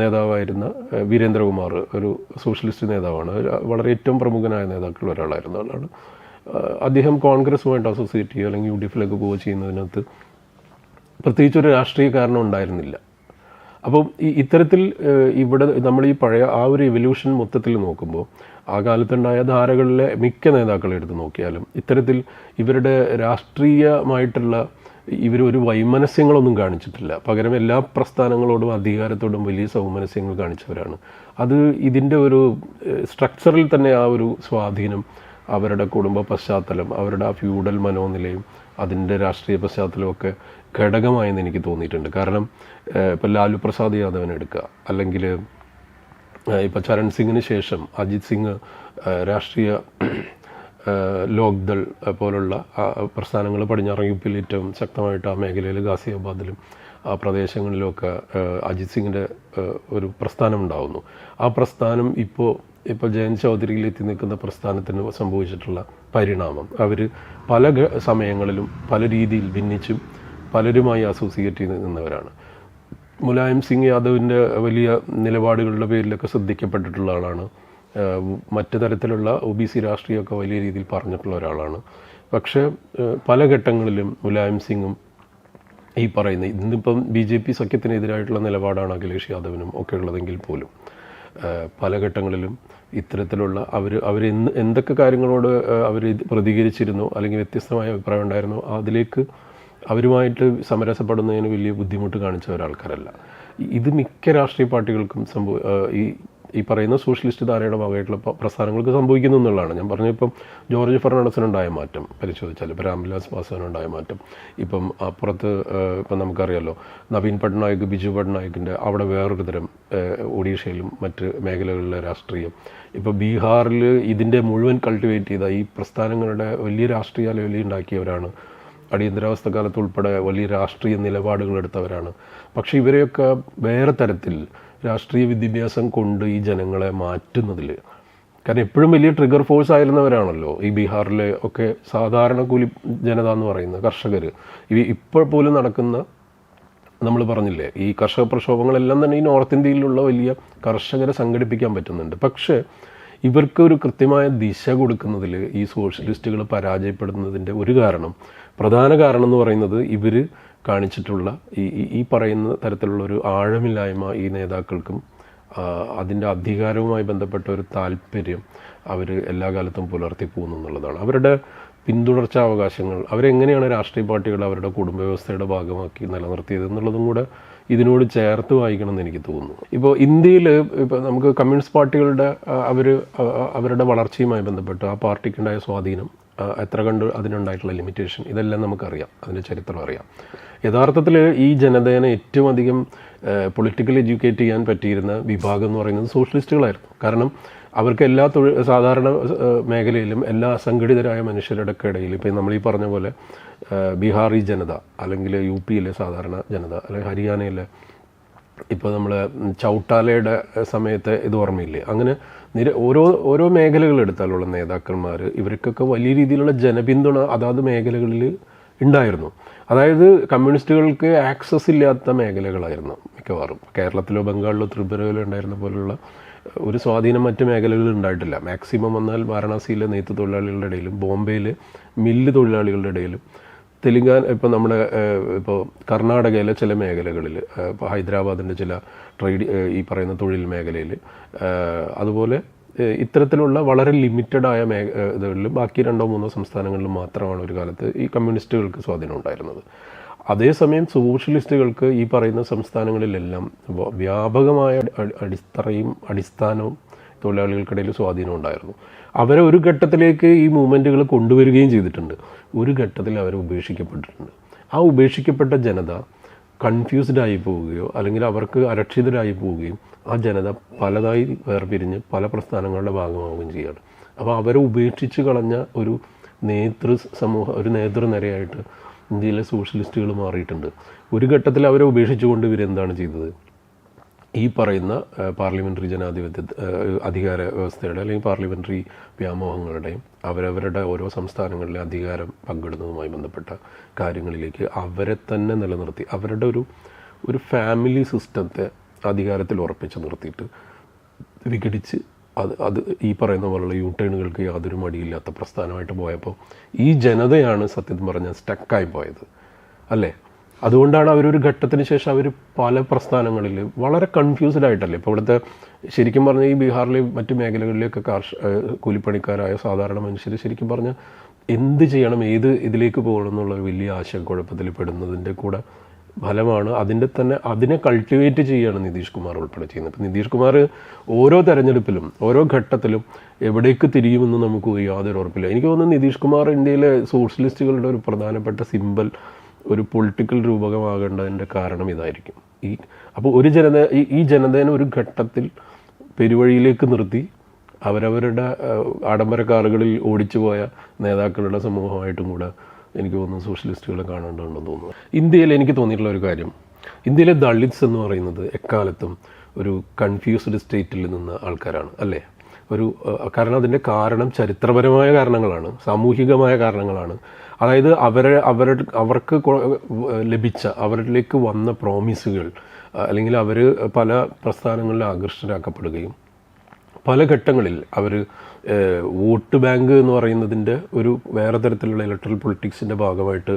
A: നേതാവായിരുന്ന വീരേന്ദ്രകുമാർ ഒരു സോഷ്യലിസ്റ്റ് നേതാവാണ്. വളരെ ഏറ്റവും പ്രമുഖനായ നേതാക്കളിൽ ഒരാളായിരുന്ന. ആളാണ് അദ്ദേഹം കോൺഗ്രസുമായിട്ട് അസോസിയേറ്റ് ചെയ്യുക അല്ലെങ്കിൽ യു ഡി എഫിലേക്ക് പോവുക ചെയ്യുന്നതിനകത്ത് പ്രത്യേകിച്ച് ഒരു രാഷ്ട്രീയ കാരണം ഉണ്ടായിരുന്നില്ല. അപ്പം ഈ ഇത്തരത്തിൽ ഇവിടെ നമ്മൾ ഈ പഴയ ആ ഒരു എവല്യൂഷൻ മൊത്തത്തിൽ നോക്കുമ്പോൾ ആ കാലത്തുണ്ടായ ധാരകളിലെ മിക്ക നേതാക്കളെ എടുത്ത് നോക്കിയാലും ഇത്തരത്തിൽ ഇവരുടെ രാഷ്ട്രീയമായിട്ടുള്ള ഇവരൊരു വൈമനസ്യങ്ങളൊന്നും കാണിച്ചിട്ടില്ല. പകരം എല്ലാ പ്രസ്ഥാനങ്ങളോടും അധികാരത്തോടും വലിയ സൗമനസ്യങ്ങൾ കാണിച്ചവരാണ്. അത് ഇതിന്റെ ഒരു സ്ട്രക്ചറിൽ തന്നെ ആ ഒരു സ്വാധീനം അവരുടെ കുടുംബ പശ്ചാത്തലം അവരുടെ ആ ഫ്യൂഡൽ മനോനിലയും അതിന്റെ രാഷ്ട്രീയ പശ്ചാത്തലമൊക്കെ ഘടകമായെന്ന് എനിക്ക് തോന്നിയിട്ടുണ്ട്. കാരണം ഇപ്പം ലാലു പ്രസാദ് യാദവിനെ എടുക്കുക അല്ലെങ്കിൽ ഇപ്പോൾ ചരൺ സിംഗിന് ശേഷം അജിത് സിംഗ് രാഷ്ട്രീയ ലോക്ദൾ പോലുള്ള പ്രസ്ഥാനങ്ങൾ പടിഞ്ഞാറൻ യു ഏറ്റവും ശക്തമായിട്ട് ആ മേഖലയിൽ ഗാസിയാബാദിലും ആ പ്രദേശങ്ങളിലുമൊക്കെ അജിത് സിംഗിന്റെ ഒരു പ്രസ്ഥാനം ഉണ്ടാവുന്നു. ആ പ്രസ്ഥാനം ഇപ്പോൾ ഇപ്പോൾ ജയൻ ചൗധരിയിൽ എത്തി നിൽക്കുന്ന പ്രസ്ഥാനത്തിന് സംഭവിച്ചിട്ടുള്ള പരിണാമം. അവർ പല സമയങ്ങളിലും പല രീതിയിൽ ഭിന്നിച്ചും പലരുമായി അസോസിയേറ്റ് ചെയ്ത് നിന്നവരാണ്. മുലായം സിംഗ് യാദവിന്റെ വലിയ നിലപാടുകളുടെ പേരിലൊക്കെ ശ്രദ്ധിക്കപ്പെട്ടിട്ടുള്ള ആളാണ്. മറ്റു തരത്തിലുള്ള ഒ ബി സി രാഷ്ട്രീയമൊക്കെ വലിയ രീതിയിൽ പറഞ്ഞിട്ടുള്ള ഒരാളാണ്. പക്ഷേ പല ഘട്ടങ്ങളിലും മുലായം സിംഗും ഈ പറയുന്ന ഇന്നിപ്പം ബി ജെ പി സഖ്യത്തിനെതിരായിട്ടുള്ള നിലപാടാണ് അഖിലേഷ് യാദവിനും ഒക്കെ ഉള്ളതെങ്കിൽ പോലും. പല ഘട്ടങ്ങളിലും ഇത്തരത്തിലുള്ള അവർ അവർ എന്ത് എന്തൊക്കെ കാര്യങ്ങളോട് അവർ പ്രതികരിച്ചിരുന്നു അല്ലെങ്കിൽ വ്യത്യസ്തമായ അഭിപ്രായം ഉണ്ടായിരുന്നു അതിലേക്ക് അവരുമായിട്ട് സമരസപ്പെടുന്നതിന് വലിയ ബുദ്ധിമുട്ട് കാണിച്ച ഒരാൾക്കാരല്ല. ഇത് മിക്ക രാഷ്ട്രീയ പാർട്ടികൾക്കും സംഭവ ഈ ഈ പറയുന്ന സോഷ്യലിസ്റ്റ് ധാരയുടെ ഭാഗമായിട്ടുള്ള പ്രസ്ഥാനങ്ങൾക്ക് സംഭവിക്കുന്നു എന്നുള്ളതാണ്. ഞാൻ പറഞ്ഞിപ്പം ജോർജ് ഫെർണാണ്ടസിനുണ്ടായ മാറ്റം പരിശോധിച്ചാൽ ഇപ്പം രാംവിലാസ് പാസ്വാനുണ്ടായ മാറ്റം. ഇപ്പം അപ്പുറത്ത് ഇപ്പം നമുക്കറിയാലോ നവീൻ പട്നായിക് ബിജു പട്നായിക്കിന്റെ അവിടെ വേറൊരു തരം ഒഡീഷയിലും മറ്റ് മേഖലകളിലെ രാഷ്ട്രീയം. ഇപ്പോൾ ബീഹാറിൽ ഇതിന്റെ മുഴുവൻ കൾട്ടിവേറ്റ് ചെയ്ത ഈ പ്രസ്ഥാനങ്ങളുടെ വലിയ രാഷ്ട്രീയ ലെവലിൽ ഉണ്ടാക്കിയവരാണ് അടിയന്തരാവസ്ഥ കാലത്ത് ഉൾപ്പെടെ വലിയ രാഷ്ട്രീയ നിലപാടുകൾ എടുത്തവരാണ് പക്ഷേ ഇവരെയൊക്കെ വേറെ തരത്തിൽ രാഷ്ട്രീയ വിദ്യാഭ്യാസം കൊണ്ട് ഈ ജനങ്ങളെ മാറ്റുന്നതിൽ കാരണം എപ്പോഴും വലിയ ട്രിഗർ ഫോഴ്സ് ആയിരുന്നവരാണല്ലോ ഈ ബീഹാറിലെ ഒക്കെ സാധാരണ കൂലി ജനത എന്ന് പറയുന്ന കർഷകർ ഈ ഇപ്പോൾ പോലും നടക്കുന്ന നമ്മൾ പറഞ്ഞില്ലേ ഈ കർഷക പ്രക്ഷോഭങ്ങളെല്ലാം തന്നെ ഈ നോർത്ത് ഇന്ത്യയിലുള്ള വലിയ കർഷകരെ സംഘടിപ്പിക്കാൻ പറ്റുന്നുണ്ട്. പക്ഷേ ഇവർക്ക് ഒരു കൃത്യമായ ദിശ കൊടുക്കുന്നതിൽ ഈ സോഷ്യലിസ്റ്റുകൾ പരാജയപ്പെടുന്നതിന്റെ ഒരു കാരണം പ്രധാന കാരണം എന്ന് പറയുന്നത് ഇവർ കാണിച്ചിട്ടുള്ള ഈ ഈ- പറയുന്ന തരത്തിലുള്ള ഒരു ആഴമില്ലായ്മ ഈ നേതാക്കൾക്കും അതിന്റെ അധികാരവുമായി ബന്ധപ്പെട്ട ഒരു താല്പര്യം അവർ എല്ലാ കാലത്തും പുലർത്തി പോകുന്നു എന്നുള്ളതാണ്. അവരുടെ പിന്തുടർച്ചാവകാശങ്ങൾ അവരെങ്ങനെയാണ് രാഷ്ട്രീയ പാർട്ടികൾ അവരുടെ കുടുംബ വ്യവസ്ഥയുടെ ഭാഗമാക്കി നിലനിർത്തിയത് എന്നുള്ളതും കൂടെ ഇതിനോട് ചേർത്ത് വായിക്കണം എന്ന് എനിക്ക് തോന്നുന്നു. ഇപ്പോൾ ഇന്ത്യയിൽ ഇപ്പോൾ നമുക്ക് കമ്മ്യൂണിസ്റ്റ് പാർട്ടികളുടെ അവർ അവരുടെ വളർച്ചയുമായി ബന്ധപ്പെട്ട് ആ പാർട്ടിക്കുണ്ടായ സ്വാധീനം എത്ര കണ്ട് അതിനുണ്ടായിട്ടുള്ള ലിമിറ്റേഷൻ ഇതെല്ലാം നമുക്കറിയാം. അതിന്റെ ചരിത്രം അറിയാം. യഥാർത്ഥത്തിൽ ഈ ജനതയെ ഏറ്റവും അധികം പൊളിറ്റിക്കൽ എഡ്യൂക്കേറ്റ് ചെയ്യാൻ പറ്റിയിരുന്ന വിഭാഗം എന്ന് പറയുന്നത് സോഷ്യലിസ്റ്റുകളായിരുന്നു കാരണം അവർക്ക് എല്ലാ തൊഴിൽ സാധാരണ മേഖലയിലും എല്ലാ അസംഘടിതരായ മനുഷ്യരുടെ ഇടയിൽ ഇപ്പോൾ നമ്മൾ ഈ പറഞ്ഞ പോലെ ബീഹാറി ജനത അല്ലെങ്കിൽ യു പിയിലെ സാധാരണ ജനത അല്ലെങ്കിൽ ഹരിയാനയിലെ ഇപ്പോൾ നമ്മൾ ചൗട്ടാലയുടെ സമയത്ത് ഇത് ഓർമ്മയില്ലേ? അങ്ങനെ നിര ഓരോ ഓരോ മേഖലകൾ എടുത്താലുള്ള നേതാക്കന്മാർ ഇവർക്കൊക്കെ വലിയ രീതിയിലുള്ള ജനപിന്തുണ അതാത് മേഖലകളിൽ ഉണ്ടായിരുന്നു. അതായത് കമ്മ്യൂണിസ്റ്റുകൾക്ക് ആക്സസ് ഇല്ലാത്ത മേഖലകളായിരുന്നു മിക്കവാറും. കേരളത്തിലോ ബംഗാളിലോ ത്രിപുരയിലോ ഉണ്ടായിരുന്ന പോലുള്ള ഒരു സ്വാധീനം മറ്റ് മേഖലകളിൽ ഉണ്ടായിട്ടില്ല. മാക്സിമം വന്നാൽ വാരണാസിയിലെ നെയ്ത്ത് തൊഴിലാളികളുടെ ഇടയിലും ബോംബെയിലെ മില്ല് തൊഴിലാളികളുടെ ഇടയിലും തെലുങ്കാന ഇപ്പോൾ നമ്മുടെ ഇപ്പോൾ കർണാടകയിലെ ചില മേഖലകളിൽ ഇപ്പോൾ ഹൈദരാബാദിന്റെ ചില ട്രേഡ് ഈ പറയുന്ന തൊഴിൽ മേഖലയിൽ അതുപോലെ ഇത്തരത്തിലുള്ള വളരെ ലിമിറ്റഡായ മേ ഇതുകളിലും ബാക്കി രണ്ടോ മൂന്നോ സംസ്ഥാനങ്ങളിലും മാത്രമാണ് ഒരു കാലത്ത് ഈ കമ്മ്യൂണിസ്റ്റുകൾക്ക് സ്വാധീനം ഉണ്ടായിരുന്നത്. അതേസമയം സോഷ്യലിസ്റ്റുകൾക്ക് ഈ പറയുന്ന സംസ്ഥാനങ്ങളിലെല്ലാം വ്യാപകമായ അടി- അടിത്തറയും അടിസ്ഥാനവും തൊഴിലാളികൾക്കിടയിൽ സ്വാധീനം ഉണ്ടായിരുന്നു. അവരെ ഒരു ഘട്ടത്തിലേക്ക് ഈ മൂവ്മെന്റുകൾ കൊണ്ടുവരികയും ചെയ്തിട്ടുണ്ട്. ഒരു ഘട്ടത്തിൽ അവർ ഉപേക്ഷിക്കപ്പെട്ടിട്ടുണ്ട്. ആ ഉപേക്ഷിക്കപ്പെട്ട ജനത കൺഫ്യൂസ്ഡ് ആയി പോവുകയോ അല്ലെങ്കിൽ അവർക്ക് അരക്ഷിതരായി പോവുകയും ആ ജനത പലതായി വേർപിരിഞ്ഞ് പല പ്രസ്ഥാനങ്ങളുടെ ഭാഗമാവുകയും ചെയ്യുകയാണ് അപ്പോൾ അവരെ ഉപേക്ഷിച്ച് കളഞ്ഞ ഒരു നേതൃ സമൂഹ ഒരു നേതൃനിരയായിട്ട് ഇന്ത്യയിലെ സോഷ്യലിസ്റ്റുകൾ മാറിയിട്ടുണ്ട്. ഒരു ഘട്ടത്തിൽ അവരെ ഉപേക്ഷിച്ചുകൊണ്ട് ഇവരെന്താണ് ചെയ്തത്? ഈ പറയുന്ന പാർലമെന്ററി ജനാധിപത്യ അധികാര വ്യവസ്ഥയുടെ അല്ലെങ്കിൽ പാർലമെന്ററി വ്യാമോഹങ്ങളുടെയും അവരവരുടെ ഓരോ സംസ്ഥാനങ്ങളിലെ അധികാരം പങ്കിടുന്നതുമായി ബന്ധപ്പെട്ട കാര്യങ്ങളിലേക്ക് അവരെ തന്നെ നിലനിർത്തി അവരുടെ ഒരു ഒരു ഫാമിലി സിസ്റ്റത്തെ അധികാരത്തിൽ ഉറപ്പിച്ച് നിർത്തിയിട്ട് വിഘടിച്ച് അത് അത് ഈ പറയുന്ന പോലുള്ള യൂട്ടേണുകൾക്ക് യാതൊരു മടിയില്ലാത്ത പ്രസ്ഥാനമായിട്ട് പോയപ്പോൾ ഈ ജനതയാണ് സത്യം പറഞ്ഞാൽ സ്റ്റക്കായി പോയത്. അല്ലേ? അതുകൊണ്ടാണ് അവരൊരു ഘട്ടത്തിന് ശേഷം അവർ പല പ്രസ്ഥാനങ്ങളിൽ വളരെ കൺഫ്യൂസ്ഡ് ആയിട്ടല്ലേ? ഇപ്പോൾ ഇവിടുത്തെ ശരിക്കും പറഞ്ഞാൽ ഈ ബീഹാറിലെയും മറ്റു മേഖലകളിലെയൊക്കെ കാർഷ കൂലിപ്പണിക്കാരായ സാധാരണ മനുഷ്യർ ശരിക്കും പറഞ്ഞാൽ എന്ത് ചെയ്യണം ഏത് ഇതിലേക്ക് പോകണം എന്നുള്ള വലിയ ആശയക്കുഴപ്പത്തിൽ പെടുന്നതിന്റെ കൂടെ ഫലമാണ് അതിന്റെ തന്നെ അതിനെ കൾട്ടിവേറ്റ് ചെയ്യുകയാണ് നിതീഷ് കുമാർ ഉൾപ്പെടെ ചെയ്യുന്നത്. ഇപ്പം നിതീഷ് കുമാർ ഓരോ തെരഞ്ഞെടുപ്പിലും ഓരോ ഘട്ടത്തിലും എവിടേക്ക് തിരിയുമെന്ന് നമുക്ക് യാതൊരു ഉറപ്പില്ല. എനിക്ക് തോന്നുന്നു നിതീഷ് കുമാർ ഇന്ത്യയിലെ സോഷ്യലിസ്റ്റുകളുടെ ഒരു പ്രധാനപ്പെട്ട സിമ്പൽ ഒരു പൊളിറ്റിക്കൽ രൂപകമാകേണ്ടതിന്റെ കാരണം ഇതായിരിക്കും. ഈ അപ്പോൾ ഒരു ജനത ഈ ജനതേനെ ഒരു ഘട്ടത്തിൽ പെരുവഴിയിലേക്ക് നിർത്തി അവരവരുടെ ആഡംബര കാറുകളിൽ ഓടിച്ചു പോയ നേതാക്കളുടെ സമൂഹമായിട്ടും കൂടെ എനിക്ക് തോന്നുന്നു സോഷ്യലിസ്റ്റുകളെ കാണേണ്ടതുണ്ടെന്ന് തോന്നുന്നു. ഇന്ത്യയിൽ എനിക്ക് തോന്നിയിട്ടുള്ള ഒരു കാര്യം ഇന്ത്യയിലെ ദളിത്സ് എന്ന് പറയുന്നത് എക്കാലത്തും ഒരു കൺഫ്യൂസ്ഡ് സ്റ്റേറ്റിൽ നിന്ന ആൾക്കാരാണ് അല്ലേ? ഒരു കാരണം അതിന്റെ കാരണം ചരിത്രപരമായ കാരണങ്ങളാണ് സാമൂഹികമായ കാരണങ്ങളാണ്. അതായത് അവരെ അവരുടെ അവർക്ക് ലഭിച്ച അവരിലേക്ക് വന്ന പ്രോമിസുകൾ അല്ലെങ്കിൽ അവർ പല പ്രസ്ഥാനങ്ങളിൽ ആകർഷകരാക്കപ്പെടുകയും പല ഘട്ടങ്ങളിൽ അവർ വോട്ട് ബാങ്ക് എന്ന് പറയുന്നതിന്റെ ഒരു വേറെ തരത്തിലുള്ള ഇലക്ട്രൽ പൊളിറ്റിക്സിന്റെ ഭാഗമായിട്ട്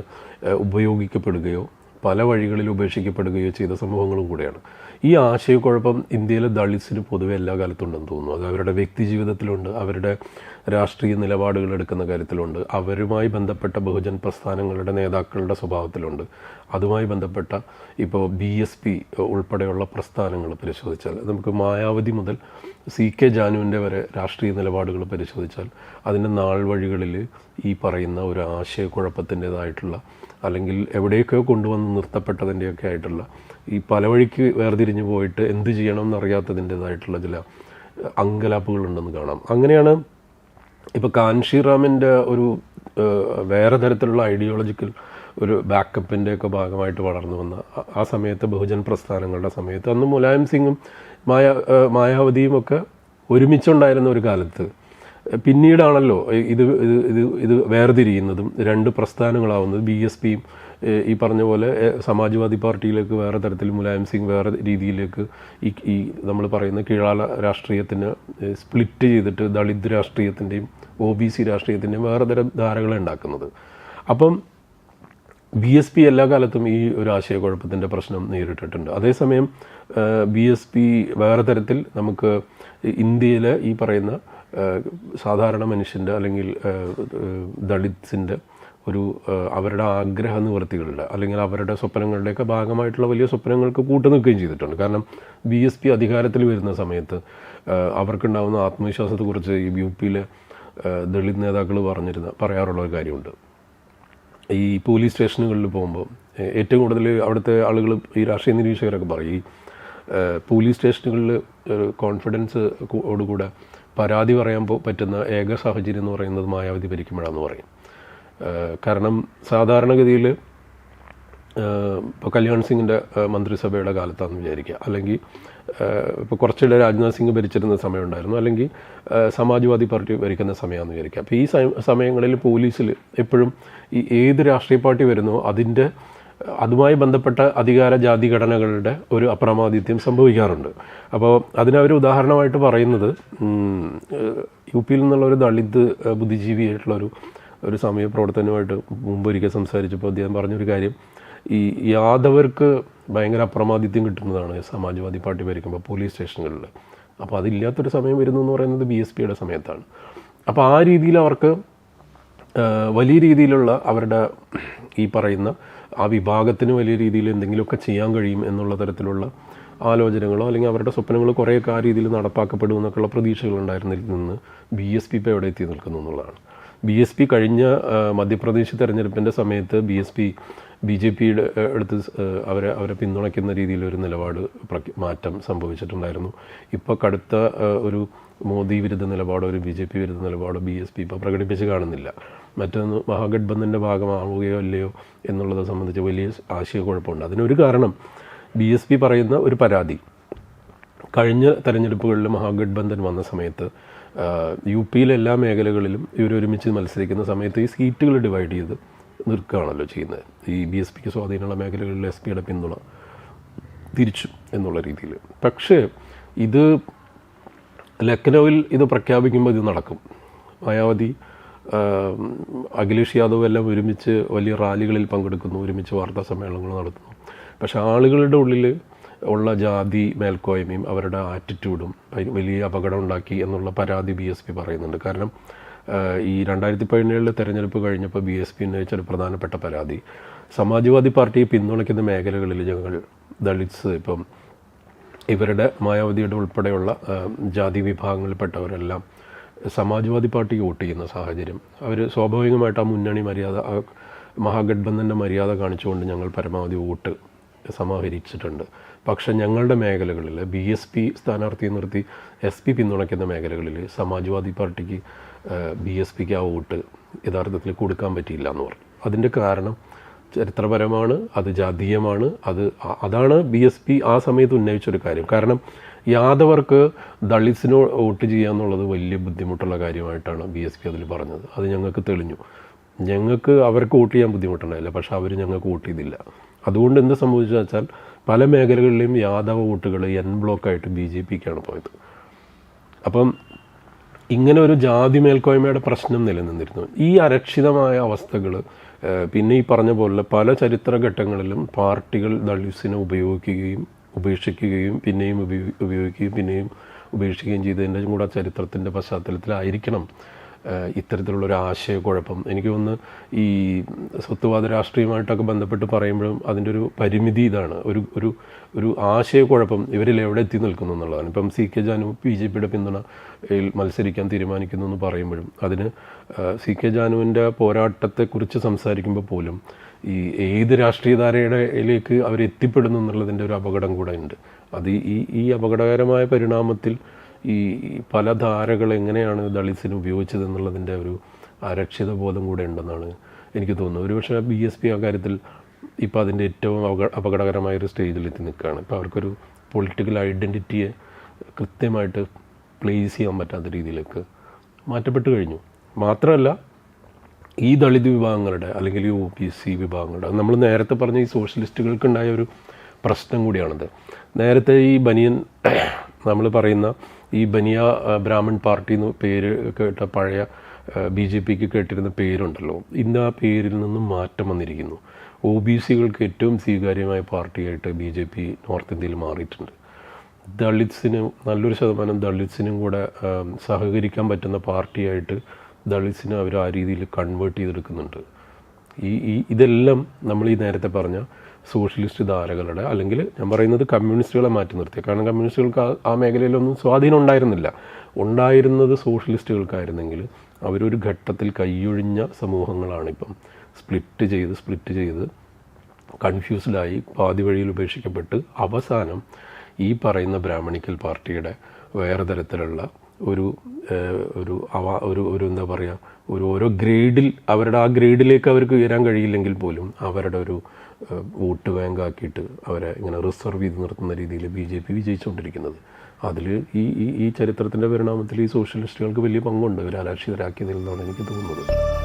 A: ഉപയോഗിക്കപ്പെടുകയോ പല വഴികളിൽ ഉപേക്ഷിക്കപ്പെടുകയോ ചെയ്ത സംഭവങ്ങളും കൂടെയാണ്. ഈ ആശയക്കുഴപ്പം ഇന്ത്യയിലെ ദളിത്സിന് പൊതുവെ എല്ലാ കാലത്തും ഉണ്ടെന്ന് തോന്നുന്നു. അത് അവരുടെ വ്യക്തി ജീവിതത്തിലുണ്ട് അവരുടെ രാഷ്ട്രീയ നിലപാടുകൾ എടുക്കുന്ന കാര്യത്തിലുണ്ട് അവരുമായി ബന്ധപ്പെട്ട ബഹുജൻ പ്രസ്ഥാനങ്ങളുടെ നേതാക്കളുടെ സ്വഭാവത്തിലുണ്ട്. അതുമായി ബന്ധപ്പെട്ട ഇപ്പോൾ ബി എസ് പി ഉൾപ്പെടെയുള്ള പ്രസ്ഥാനങ്ങൾ പരിശോധിച്ചാൽ നമുക്ക് മായാവതി മുതൽ സി കെ ജാനുവിന്റെ വരെ രാഷ്ട്രീയ നിലപാടുകൾ പരിശോധിച്ചാൽ അതിന്റെ നാൾ വഴികളിൽ ഈ പറയുന്ന ഒരു ആശയക്കുഴപ്പത്തിന്റെതായിട്ടുള്ള അല്ലെങ്കിൽ എവിടെയൊക്കെയോ കൊണ്ടുവന്ന് നിർത്തപ്പെട്ടതിന്റെയൊക്കെ ആയിട്ടുള്ള ഈ പല വഴിക്ക് വേർതിരിഞ്ഞു പോയിട്ട് എന്ത് ചെയ്യണം എന്നറിയാത്തതിന്റെതായിട്ടുള്ള ചില അങ്കലാപ്പുകളുണ്ടെന്ന് കാണാം. അങ്ങനെയാണ് ഇപ്പോൾ കാൻഷിറാമിന്റെ ഒരു വേറെ തരത്തിലുള്ള ഐഡിയോളജിക്കൽ ഒരു ബാക്കപ്പിന്റെ ഒക്കെ ഭാഗമായിട്ട് വളർന്നു വന്ന ആ- സമയത്ത് ബഹുജൻ പ്രസ്ഥാനങ്ങളുടെ സമയത്ത് അന്ന് മുലായം സിംഗും മായ മായാവതിയും ഒക്കെ ഒരുമിച്ചുണ്ടായിരുന്ന ഒരു കാലത്ത് പിന്നീടാണല്ലോ ഇത് ഇത് ഇത് ഇത് വേർതിരിയുന്നതും രണ്ട് പ്രസ്ഥാനങ്ങളാവുന്നത് ബി എസ് പിയും ഈ പറഞ്ഞ പോലെ സമാജ്വാദി പാർട്ടിയിലേക്ക് വേറെ തരത്തിൽ മുലായം സിംഗ് വേറെ രീതിയിലേക്ക് ഈ ഈ നമ്മൾ പറയുന്ന കീഴാള രാഷ്ട്രീയത്തിന് സ്പ്ലിറ്റ് ചെയ്തിട്ട് ദളിത് രാഷ്ട്രീയത്തിന്റെയും ഒ ബി സി രാഷ്ട്രീയത്തിന്റെയും വേറെ തരം ധാരകളെ ഉണ്ടാക്കുന്നത്. അപ്പം ബി എസ് പി എല്ലാ കാലത്തും ഈ ഒരു ആശയക്കുഴപ്പത്തിന്റെ പ്രശ്നം നേരിട്ടിട്ടുണ്ട്. അതേസമയം ബി എസ് പി വേറെ തരത്തിൽ നമുക്ക് ഇന്ത്യയിലെ ഈ പറയുന്ന സാധാരണ മനുഷ്യന്റെ അല്ലെങ്കിൽ ദളിത്സിന്റെ ഒരു അവരുടെ ആഗ്രഹ നിവൃത്തികളുടെ അല്ലെങ്കിൽ അവരുടെ സ്വപ്നങ്ങളുടെയൊക്കെ ഭാഗമായിട്ടുള്ള വലിയ സ്വപ്നങ്ങൾക്ക് കൂട്ടു നിൽക്കുകയും ചെയ്തിട്ടുണ്ട്. കാരണം ബി എസ് പി അധികാരത്തിൽ വരുന്ന സമയത്ത് അവർക്കുണ്ടാകുന്ന ആത്മവിശ്വാസത്തെക്കുറിച്ച് ഈ യു പിയിലെ ദളിത് നേതാക്കൾ പറഞ്ഞിരുന്ന പറയാറുള്ള ഒരു കാര്യമുണ്ട്. ഈ പോലീസ് സ്റ്റേഷനുകളിൽ പോകുമ്പോൾ ഏറ്റവും കൂടുതൽ അവിടുത്തെ ആളുകൾ ഈ രാഷ്ട്രീയ നിരീക്ഷകരൊക്കെ പറയും. ഈ പോലീസ് സ്റ്റേഷനുകളിൽ കോൺഫിഡൻസ് കൂടെ പരാതി പറയാൻ പറ്റുന്ന ഏക സാഹചര്യം എന്ന് പറയുന്നത് മായാവതി ഭരിക്കുമ്പോഴാണെന്ന് പറയും. കാരണം സാധാരണഗതിയിൽ ഇപ്പോൾ കല്യാൺ സിംഗിന്റെ മന്ത്രിസഭയുടെ കാലത്താണെന്ന് വിചാരിക്കുക. അല്ലെങ്കിൽ ഇപ്പോൾ കുറച്ചിടെ രാജ്നാഥ് സിംഗ് ഭരിച്ചിരുന്ന സമയമുണ്ടായിരുന്നു. അല്ലെങ്കിൽ സമാജ്വാദി പാർട്ടി ഭരിക്കുന്ന സമയമാണെന്ന് വിചാരിക്കുക. അപ്പോൾ ഈ സമയങ്ങളിൽ പോലീസിൽ എപ്പോഴും ഈ ഏത് രാഷ്ട്രീയ പാർട്ടി വരുന്നോ അതിന്റെ അതുമായി ബന്ധപ്പെട്ട അധികാര ജാതി ഘടനകളുടെ ഒരു അപ്രമാദിത്യം സംഭവിക്കാറുണ്ട്. അപ്പോൾ അതിനവർ ഉദാഹരണമായിട്ട് പറയുന്നത് യു പിയിൽ നിന്നുള്ള ഒരു ദളിത് ബുദ്ധിജീവിയായിട്ടുള്ള ഒരു ഒരു സമയ പ്രവർത്തനവുമായിട്ട് മുമ്പ് ഒരിക്കൽ സംസാരിച്ചപ്പോൾ അദ്ദേഹം പറഞ്ഞൊരു കാര്യം. ഈ യാദവർക്ക് ഭയങ്കര അപ്രമാദിത്യം കിട്ടുന്നതാണ് സമാജ്വാദി പാർട്ടി ഭരിക്കുമ്പോൾ പോലീസ് സ്റ്റേഷനുകളിൽ അപ്പോൾ അതില്ലാത്തൊരു സമയം വരുന്നു എന്ന് പറയുന്നത് ബി എസ് പിയുടെ സമയത്താണ്. അപ്പോൾ ആ രീതിയിൽ അവർക്ക് വലിയ രീതിയിലുള്ള അവരുടെ ഈ പറയുന്ന ആ വിഭാഗത്തിന് വലിയ രീതിയിൽ എന്തെങ്കിലുമൊക്കെ ചെയ്യാൻ കഴിയും എന്നുള്ള തരത്തിലുള്ള ആലോചനകളോ അല്ലെങ്കിൽ അവരുടെ സ്വപ്നങ്ങൾ കുറേയൊക്കെ ആ രീതിയിൽ നടപ്പാക്കപ്പെടും എന്നൊക്കെയുള്ള പ്രതീക്ഷകളുണ്ടായിരുന്നതിൽ നിന്ന് ബി എസ് പി ഇപ്പോൾ എവിടെ എത്തി നിൽക്കുന്നു എന്നുള്ളതാണ്. ബി എസ് പി കഴിഞ്ഞ മധ്യപ്രദേശ് തെരഞ്ഞെടുപ്പിന്റെ സമയത്ത് B S P B J പിയുടെ അടുത്ത് അവരെ അവരെ പിന്തുണയ്ക്കുന്ന രീതിയിലൊരു നിലപാട് മാറ്റം സംഭവിച്ചിട്ടുണ്ടായിരുന്നു. ഇപ്പോൾ കടുത്ത ഒരു മോദി വിരുദ്ധ നിലപാടോ ഒരു ബി ജെ പി വിരുദ്ധ നിലപാടോ ബി എസ് പി ഇപ്പോൾ പ്രകടിപ്പിച്ച് കാണുന്നില്ല. മറ്റൊന്ന് മഹാഗഡ്ബന്ധന്റെ ഭാഗമാവുകയോ അല്ലയോ എന്നുള്ളത് സംബന്ധിച്ച് വലിയ ആശയക്കുഴപ്പമുണ്ട് അതിനൊരു കാരണം ബി എസ് പി പറയുന്ന ഒരു പരാതി. കഴിഞ്ഞ തെരഞ്ഞെടുപ്പുകളിൽ മഹാഗഡ്ബന്ധൻ വന്ന സമയത്ത് യു പിയിലെ എല്ലാ മേഖലകളിലും ഇവർ ഒരുമിച്ച് മത്സരിക്കുന്ന സമയത്ത് ഈ സീറ്റുകൾ ഡിവൈഡ് ചെയ്ത് നിൽക്കുകയാണല്ലോ ചെയ്യുന്നത്. ഈ ബി എസ് പിക്ക് സ്വാധീനമുള്ള മേഖലകളിൽ എസ് പിയുടെ പിന്തുണ തിരിച്ചു എന്നുള്ള രീതിയിൽ പക്ഷേ ഇത് ലക്നൌവിൽ ഇത് പ്രഖ്യാപിക്കുമ്പോൾ ഇത് നടക്കും. മായാവതി അഖിലേഷ് യാദവ് എല്ലാം ഒരുമിച്ച് വലിയ റാലികളിൽ പങ്കെടുക്കുന്നു ഒരുമിച്ച് വാർത്താ സമ്മേളനങ്ങൾ നടത്തുന്നു. പക്ഷേ ആളുകളുടെ ഉള്ളിൽ ഉള്ള ജാതി മേൽക്കോയ്മയും അവരുടെ ആറ്റിറ്റ്യൂഡും വലിയ അപകടം ഉണ്ടാക്കി എന്നുള്ള പരാതി ബി എസ് പി പറയുന്നുണ്ട്. കാരണം ഈ രണ്ടായിരത്തി പതിനേഴിലെ തെരഞ്ഞെടുപ്പ് കഴിഞ്ഞപ്പോൾ ബി എസ് പി ഉന്നയിച്ച ഒരു പ്രധാനപ്പെട്ട പരാതി. സമാജ്വാദി പാർട്ടിയെ പിന്തുണയ്ക്കുന്ന മേഖലകളിൽ ഞങ്ങൾ ദളിത്സ് ഇപ്പം ഇവരുടെ മായാവതിയുടെ ഉൾപ്പെടെയുള്ള ജാതി വിഭാഗങ്ങളിൽപ്പെട്ടവരെല്ലാം സമാജ്വാദി പാർട്ടിക്ക് വോട്ട് ചെയ്യുന്ന സാഹചര്യം. അവർ സ്വാഭാവികമായിട്ട് ആ മുന്നണി മര്യാദ മഹാഗഡ്ബന്ധന്റെ മര്യാദ കാണിച്ചുകൊണ്ട് ഞങ്ങൾ പരമാവധി വോട്ട് സമാഹരിച്ചിട്ടുണ്ട്. പക്ഷേ ഞങ്ങളുടെ മേഖലകളിൽ ബി എസ് പി സ്ഥാനാർത്ഥിയെ നിർത്തി എസ് പി പിന്തുണയ്ക്കുന്ന മേഖലകളിൽ സമാജ്വാദി പാർട്ടിക്ക് ബി എസ് പിക്ക് ആ വോട്ട് യഥാർത്ഥത്തിൽ കൊടുക്കാൻ പറ്റിയില്ല എന്ന് പറഞ്ഞു. അതിന്റെ കാരണം ചരിത്രപരമാണ് അത് ജാതീയമാണ് അത് അതാണ് ബി എസ് പി ആ സമയത്ത് ഉന്നയിച്ചൊരു കാര്യം. കാരണം യാദവർക്ക് ദളിത്സിന് വോട്ട് ചെയ്യുക എന്നുള്ളത് വലിയ ബുദ്ധിമുട്ടുള്ള കാര്യമായിട്ടാണ് ബി എസ് പി അതിൽ പറഞ്ഞത്. അത് ഞങ്ങൾക്ക് തെളിഞ്ഞു. ഞങ്ങൾക്ക് അവർക്ക് വോട്ട് ചെയ്യാൻ ബുദ്ധിമുട്ടുണ്ടായില്ല. പക്ഷേ അവർ ഞങ്ങൾക്ക് വോട്ട് ചെയ്തില്ല. അതുകൊണ്ട് എന്ത് സംഭവിച്ചു വെച്ചാൽ പല മേഖലകളിലെയും യാദവ വോട്ടുകൾ എൻ ബ്ലോക്കായിട്ട് ബി ജെ പിക്കാണ് പോയത്. അപ്പം ഇങ്ങനെ ഒരു ജാതി മേൽക്കോയ്മയുടെ പ്രശ്നം നിലനിന്നിരുന്നു. ഈ അരക്ഷിതമായ അവസ്ഥകൾ പിന്നെ ഈ പറഞ്ഞ പോലെ പല ചരിത്ര ഘട്ടങ്ങളിലും പാർട്ടികൾ ദളിത്സിനെ ഉപയോഗിക്കുകയും ഉപേക്ഷിക്കുകയും പിന്നെയും ഉപയോഗി- ഉപയോഗിക്കുകയും പിന്നെയും ഉപേക്ഷിക്കുകയും ചെയ്തതിന്റെ കൂടെ ചരിത്രത്തിന്റെ പശ്ചാത്തലത്തിലായിരിക്കണം. ഇത്തരത്തിലുള്ളൊരു ആശയക്കുഴപ്പം. എനിക്ക് ഒന്ന് ഈ സ്വത്വവാദ രാഷ്ട്രീയമായിട്ടൊക്കെ ബന്ധപ്പെട്ട് പറയുമ്പോഴും അതിന്റെ ഒരു പരിമിതി ഇതാണ്. ഒരു ഒരു ഒരു ആശയക്കുഴപ്പം ഇവരിൽ എവിടെ എത്തി നിൽക്കുന്നു എന്നുള്ളതാണ്. ഇപ്പം C K Janu B J പിയുടെ പിന്തുണയിൽ മത്സരിക്കാൻ തീരുമാനിക്കുന്നു എന്ന് പറയുമ്പോഴും അതിന് സി കെ ജാനുവിന്റെ പോരാട്ടത്തെക്കുറിച്ച് സംസാരിക്കുമ്പോൾ പോലും ഈ ഏത് രാഷ്ട്രീയ ധാരയിലേക്ക് അവർ എത്തിപ്പെടുന്നു എന്നുള്ളതിന്റെ ഒരു അപകടം കൂടെ ഉണ്ട്. അത് ഈ ഈ അപകടകരമായ പരിണാമത്തിൽ ഈ പല ധാരകൾ എങ്ങനെയാണ് ദളിത്സിന് ഉപയോഗിച്ചത് എന്നുള്ളതിന്റെ ഒരു അരക്ഷിത ബോധം കൂടെ ഉണ്ടെന്നാണ് എനിക്ക് തോന്നുന്നത്. ഒരുപക്ഷെ ബി എസ് പി ആ കാര്യത്തിൽ ഇപ്പോൾ അതിന്റെ ഏറ്റവും അപകടകരമായ ഒരു സ്റ്റേജിൽ എത്തി നിൽക്കുകയാണ്. ഇപ്പോൾ അവർക്കൊരു പൊളിറ്റിക്കൽ ഐഡന്റിറ്റിയെ കൃത്യമായിട്ട് പ്ലേസ് ചെയ്യാൻ പറ്റാത്ത രീതിയിലേക്ക് മാറ്റപ്പെട്ട് കഴിഞ്ഞു. മാത്രമല്ല ഈ ദളിത് വിഭാഗങ്ങളുടെ അല്ലെങ്കിൽ ഈ ഒ എസ് സി വിഭാഗങ്ങളുടെ നമ്മൾ നേരത്തെ പറഞ്ഞ ഈ സോഷ്യലിസ്റ്റുകൾക്കുണ്ടായ ഒരു പ്രശ്നം കൂടിയാണത്. നേരത്തെ ഈ ബനിയൻ നമ്മൾ പറയുന്ന ഈ ബനിയ ബ്രാഹ്മൺ പാർട്ടി എന്ന് പേര് കേട്ട പഴയ ബി ജെ പിക്ക് കേട്ടിരുന്ന പേരുണ്ടല്ലോ. ഇന്ന് ആ പേരിൽ നിന്നും മാറ്റം വന്നിരിക്കുന്നു. ഒ ബി സികൾക്ക് ഏറ്റവും സ്വീകാര്യമായ പാർട്ടിയായിട്ട് B J P north India മാറിയിട്ടുണ്ട്. ദളിത്സിന് നല്ലൊരു ശതമാനം ദളിത്സിനും കൂടെ സഹകരിക്കാൻ പറ്റുന്ന പാർട്ടിയായിട്ട് ദളിത്സിനെ അവർ ആ രീതിയിൽ കൺവേർട്ട് ചെയ്തെടുക്കുന്നുണ്ട്. ഈ ഈ ഇതെല്ലാം നമ്മൾ ഈ നേരത്തെ പറഞ്ഞ സോഷ്യലിസ്റ്റ് ധാരകളുടെ അല്ലെങ്കിൽ ഞാൻ പറയുന്നത് കമ്മ്യൂണിസ്റ്റുകളെ മാറ്റി നിർത്തി കാരണം കമ്മ്യൂണിസ്റ്റുകൾക്ക് ആ- മേഖലയിലൊന്നും സ്വാധീനം ഉണ്ടായിരുന്നില്ല. ഉണ്ടായിരുന്നത് സോഷ്യലിസ്റ്റുകൾക്കായിരുന്നെങ്കിൽ അവരൊരു ഘട്ടത്തിൽ കൈയൊഴിഞ്ഞ സമൂഹങ്ങളാണിപ്പം. സ്പ്ലിറ്റ് ചെയ്ത് സ്പ്ലിറ്റ് ചെയ്ത് കൺഫ്യൂസ്ഡായി പാതി വഴിയിൽ ഉപേക്ഷിക്കപ്പെട്ട് അവസാനം ഈ പറയുന്ന ബ്രാഹ്മണിക്കൽ പാർട്ടിയുടെ വേറെ തരത്തിലുള്ള ഒരു ഒരു അവ ഒരു ഒരു എന്താ പറയുക ഒരു ഓരോ ഗ്രേഡിൽ അവരുടെ ആ ഗ്രേഡിലേക്ക് അവർക്ക് ഉയരാൻ കഴിയില്ലെങ്കിൽ പോലും അവരുടെ ഒരു വോട്ട് ബാങ്കാക്കിയിട്ട് അവരെ ഇങ്ങനെ റിസർവ് ചെയ്ത് നിർത്തുന്ന രീതിയിൽ ബി ജെ പി വിജയിച്ചുകൊണ്ടിരിക്കുന്നത്. അതിൽ ഈ ഈ ഈ ചരിത്രത്തിന്റെ പരിണാമത്തിൽ ഈ സോഷ്യലിസ്റ്റുകൾക്ക് വലിയ പങ്കുണ്ട്. ഇവർ അലക്ഷിതരാക്കിയതിൽ നിന്നാണ് എനിക്ക് തോന്നുന്നത്.